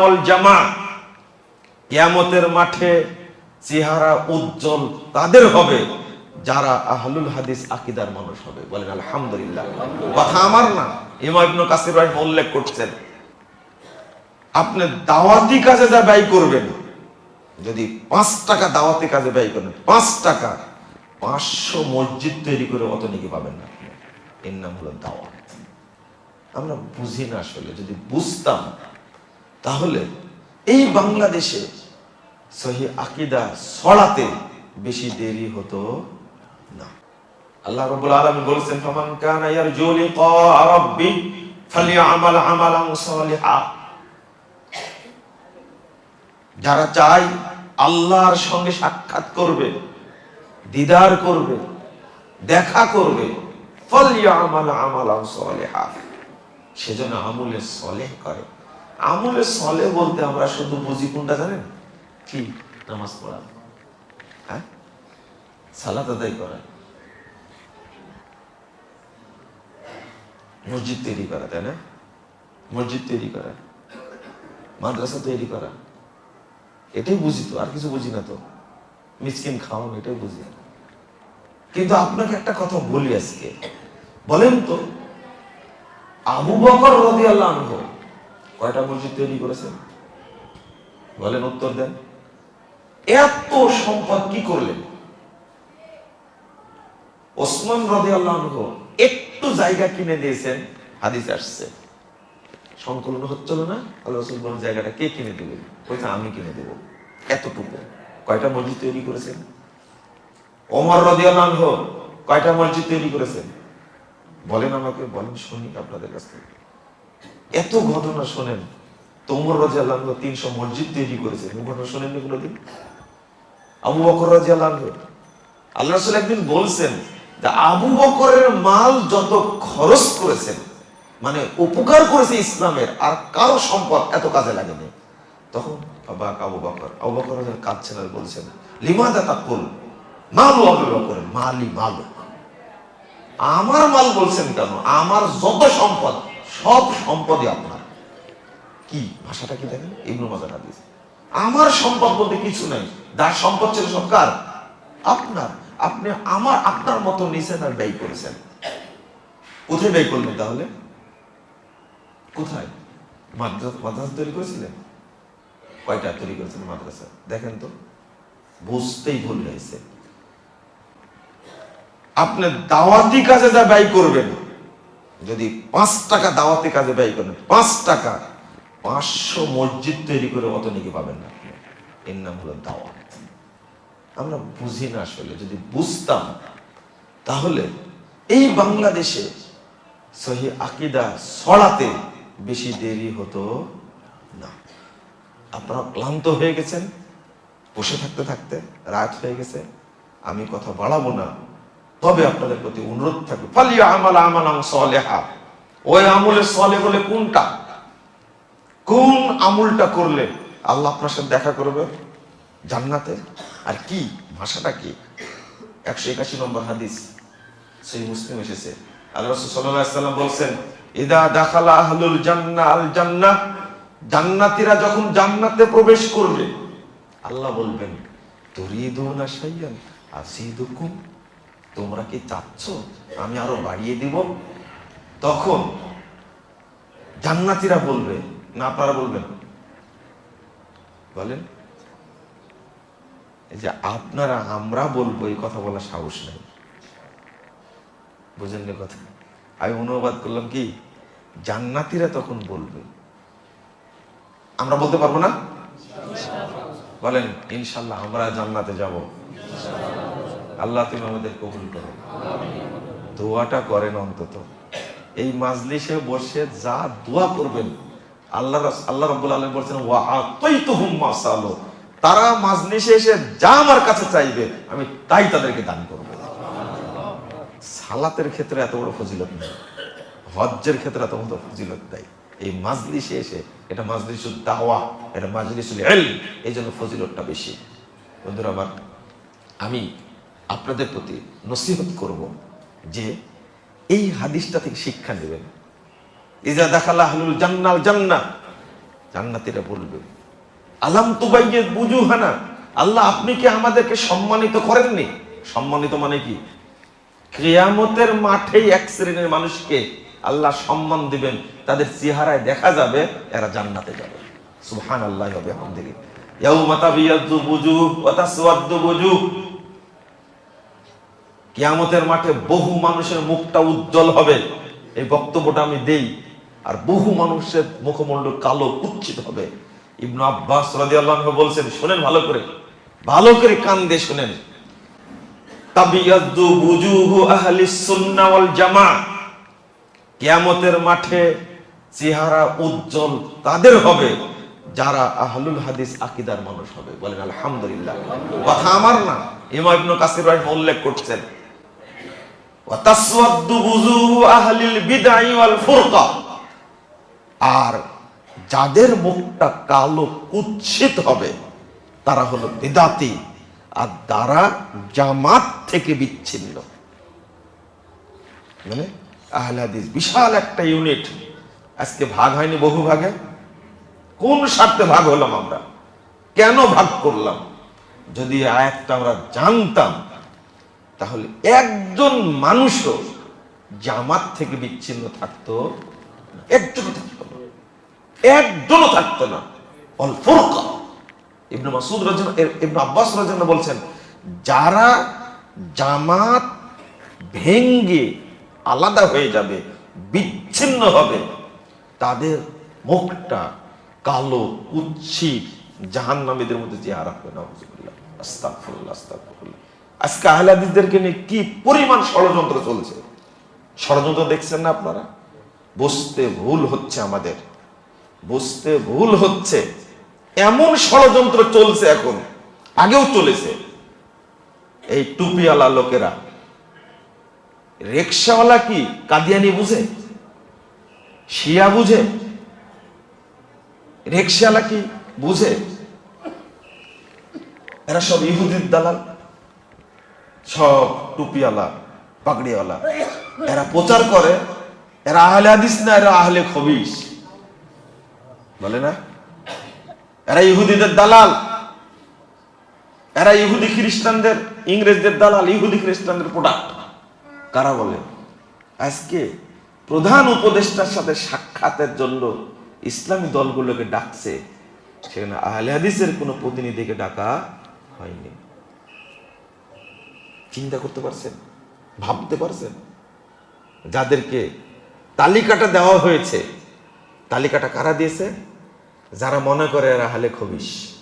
ওয়াল জামা। কিয়ামতের মাঠে চেহারা উজ্জ্বল তাদের হবে, যারা আহলুল হাদিস আকিদার মানুষ হবে। বলেন, আলহামদুলিল্লাহ। কথা আমার না। ইমাম ইবনে কাসির রাহিম উল্লেখ করছেন, আপনি দাওয়াতি কাজে যা ব্যয় করবেন, যদি পাঁচ টাকা দাওয়াতি কাজে ব্যয় করেন, পাঁচ টাকা, পাঁচশো মসজিদ তৈরি করে অত নাকি পাবেন না এর নাম হলো দাওয়াত। আমরা বুঝি না আসলে, যদি বুঝতাম, তাহলে এই বাংলাদেশে সহি আকিদা ছড়াতে বেশি দেরি হতো না। আল্লাহ রাব্বুল আলামিন বলেছেন, ফামান কানা ইয়ারজু লিকা রাব্বি ফালিয়ামাল আমালান সালিহা। যারা চায় আল্লাহর সঙ্গে সাক্ষাৎ করবে, দিদার করবে, দেখা করবে, ফালিয়ামাল আমালান সালিহা। সেজন্য আমলে সলেহ করে। আমলে সলে বলতে আমরা শুধু বুঝি কোনটা জানেন? কি? নামাজ পড়া। হ্যাঁ? সালাত আদায় করা। মসজিদ তৈরি করা তাই না? মসজিদ তৈরি করা। মাদ্রাসা তৈরি করা। এটাই বুঝি তো আর কিছু বুঝি না তো। মিসকিন খাওয়ানো এটাই বুঝি। কিন্তু আপনাকে একটা কথা বলি আজকে। বলেন তো আবু বকর রাদিয়াল্লাহু আনহু কয়টা মসজিদ তৈরি করেছেন বলেন উত্তর দেন। এত সম্পদ কি করলেন? ওসমান রাদিয়াল্লাহু আনহু একটু জায়গা কিনে দিয়েছেন, হাদিস আসছে। সংকলন হচ্ছিল না? আল্লাহ রাসূল বলেন, জায়গাটা কে কিনে দেবে? কইছে আমি কিনে দেব। এতটুকু। কয়টা মসজিদ তৈরি করেছেন? ওমর রাদিয়াল্লাহু আনহু কয়টা মসজিদ তৈরি করেছেন? বলেন আমাকে, বলেন, শুনি আপনাদের কাছ থেকে। এত ঘটনা শোনেন, তোমর রাজি আল্লাহ তিনশো মসজিদ তৈরি করেছে। ঘটনা শোনেননি কোনোদিন? আবু বকর রাজি আল্লাহ আল্লাহ রসুল একদিন বলছেন যে আবু বকরের মাল যত খরচ করেছেন মানে উপকার করেছে ইসলামের, আর কারও সম্পদ এত কাজে লাগেনি। তখন বাবা আবু বকর আবু বকর কাঁদছেন আর বলছেন, লিমাদা তাকুল? মালু আবু বকর, মালি মালু। আমার মাল বলছেন কেন? আমার যত সম্পদ, সব সম্পদই আপনার। কি? ভাষাটা কি দেখেন? ইবনু মাজার হাদিস। আমার সম্পদ বলতে কিছু নাই। যার সম্পদ ছিল সরকার আপনার। আপনি আমার, আপনার মতো নিছেন আর ব্যয় করেছেন। কোথায় ব্যয় করলেন তাহলে? কোথায়? মাদ্রাসা মাদ্রাসা তৈরি করেছিলেন? কয়টা তৈরি করেছিলেন মাদ্রাসা? দেখেন তো। বুঝতেই ভুল হয়েছে। আপনি দাওয়াতি কাজে যা ব্যয় করবেন, যদি পাঁচ টাকা দাওয়াতি কাজে ব্যয় করেন, পাঁচ টাকা, পাঁচশো মসজিদ তৈরি করে অত নাকি পাবেন না এর নাম হলো দাওয়াত। আমরা বুঝি না আসলে, যদি বুঝতাম, তাহলে এই বাংলাদেশে সহি আকিদা ছড়াতে বেশি দেরি হতো না। আপনারা ক্লান্ত হয়ে গেছেন, বসে থাকতে থাকতে রাত হয়ে গেছে, আমি কথা বাড়াবো না। তবে আপনাদের প্রতি অনুরোধ থাকবে। ফালিয়া আমাল আমালাম সলেহা। ওই আমলে সলে বলে কোনটা? কোন আমুলটা করলে আল্লাহ আপনার সাথে দেখা করবে? জান্নাতে? আর কি? ভাষাটা কি? একশো একাশি নম্বর হাদিস। সেই মুসলিম এসেছে। আল্লাহ সাল্লাম বলছেন, ইদা দাখালা আহলুল জান্নাহ আল জান্নাহ জান্নাতীরা যখন জান্নাতে প্রবেশ করবে, আল্লাহ বলবেন, তুরিদুনা শাইয়ান আসিদুকুম তোমরা কি চাচ্ছ আমি আরও বাড়িয়ে দিব? তখন জান্নাতীরা বলবে, না, আপনারা বলবেন বলেন যে আপনারা, আমরা বলব, এই কথা বলার সাহস নেই। বুঝেন কথা? আমি অনুবাদ করলাম কি, জান্নাতীরা তখন বলবে, আমরা বলতে পারব না? বলেন, ইনশাল্লাহ আমরা জান্নাতে যাব। আল্লাহ তুমি আমাদের কবুল করো। দোয়াটা করেন অন্তত। এই মাজলিসে বসে যা দোয়া করবেন, আল্লাহ আল্লাহ রাব্বুল আলামিন বলছেন তারা মাজলিসে এসে যা আমার কাছে চাইবে, আমি তাই তাদেরকে দান করব। সালাতের ক্ষেত্রে এত বড় ফজিলত নেই। হজ্জের ক্ষেত্রে এত বড় ফজিলত দেয় এই মাজলিসে এসে, এটা মাজলিসুল দাওয়া, এটা মাজলিসুল ইলম, এই জন্য ফজিলতটা বেশি। বন্ধুরা আমার, আমি আপনাদের প্রতি নসিহত করব যে এই হাদিসটা থেকে শিক্ষা নেবেন। ইজা দেখালা আহলুল জান্নাল জান্নাহ। জান্নাতিরা বলবে, আলাম তুবাইয়ে বুজুহানা? আল্লাহ, আপনি কি আমাদেরকে সম্মানিত করেননি? সম্মানিত মানে কি? কিয়ামতের মাঠেই এক শ্রেণির মানুষকে আল্লাহ সম্মান দিবেন, তাদের চেহারায় দেখা যাবে, এরা জান্নাতে যাবে। সুহান আল্লাহ হবে আমাদের ইয়াউমা তাবিয়াদ্দু বুজুহ ওয়া তাসওয়াদ্দু বুজুহ। কিয়ামতের মাঠে বহু মানুষের মুখটা উজ্জ্বল হবে। এই বক্তব্যটা আমি দেই। আর বহু মানুষের মুখমণ্ডল কালো কুচ্ছিত হবে। ইবনু আব্বাস রাদিয়াল্লাহু আনহু বলছেন, শুনেন ভালো করে ভালো করে কান দিয়ে শুনেন। তাবিয়াদ্দু বুজুহু আহলিস সুন্নাহ ওয়াল জামা। কিয়ামতের মাঠে চেহারা উজ্জ্বল তাদের হবে, যারা আহলুল হাদিস আকিদার মানুষ হবে। বলেন, আলহামদুলিল্লাহ। কথা আমার না। ইমাম ইবনে কাসির রাহিম উল্লেখ করছেন ওয়া তাসওয়াদ্দু বুজুহু আহলিল বিদআই ওয়াল ফুরকা আর যাদের মুখটা কালো কুৎসিত হবে, তারা হলো বিদাতি, আর তারা জামাত থেকে বিচ্ছিন্ন। মানে আহলে হাদিস, বিশাল একটা ইউনিট। আজকে ভাগ হয়নি, বহু ভাগে। কোন স্বার্থে ভাগ হলাম আমরা? কেন ভাগ করলাম? যদি আয়াতটা আমরা জানতাম তাহলে একজন মানুষও জামাত থেকে বিচ্ছিন্ন থাকতো একজনও থাকতো না। একজনও থাকতো না। অল ফুরকা। ইবনে মাসুদ ইবনে আব্বাস বলছেন, যারা জামাত ভেঙ্গে আলাদা হয়ে যাবে, বিচ্ছিন্ন হবে, তাদের মুখটা কালো কুচ্ছিত জাহান্নামীদের মধ্যে চেহারা হবে নাউজুবিল্লাহ আস্তাগফিরুল্লাহ আস্তাগফিরুল্লাহ। আজকে আহলে হাদিসদেরকে নিয়ে কি পরিমাণ ষড়যন্ত্র চলছে? ষড়যন্ত্র দেখছেন না আপনারা? বুঝতে ভুল হচ্ছে আমাদের। বুঝতে ভুল হচ্ছে। এমন ষড়যন্ত্র চলছে এখন, আগেও চলেছে। এই টুপিওয়ালা লোকেরা। রিক্সাওয়ালা কি কাদিয়ানি বুঝে? শিয়া বুঝে? রিক্সাওয়ালা কি বুঝে? এরা সব ইহুদির দালাল। সব টুপিওয়ালা, পাগড়িওয়ালা। এরা প্রচার করে, এরা আহলে হাদিস না, এরা আহলে খবিস বলে না? এরা ইহুদিদের দালাল। এরা ইহুদি খ্রিস্টানদের, ইংরেজদের দালাল, ইহুদি খ্রিস্টানদের প্রোডাক্ট কারা বলে? আজকে প্রধান উপদেষ্টার সাথে সাক্ষাতের জন্য ইসলামী দলগুলোকে ডাকছে। সেখানে আহলে হাদিসের কোনো প্রতিনিধিকে ডাকা হয়নি। চিন্তা করতে পারছেন? ভাবতে পারছেন? যাদেরকে তালিকাটা দেওয়া হয়েছে, তালিকাটা কারা দিয়েছে? যারা মনে করে এরা হালে খবিস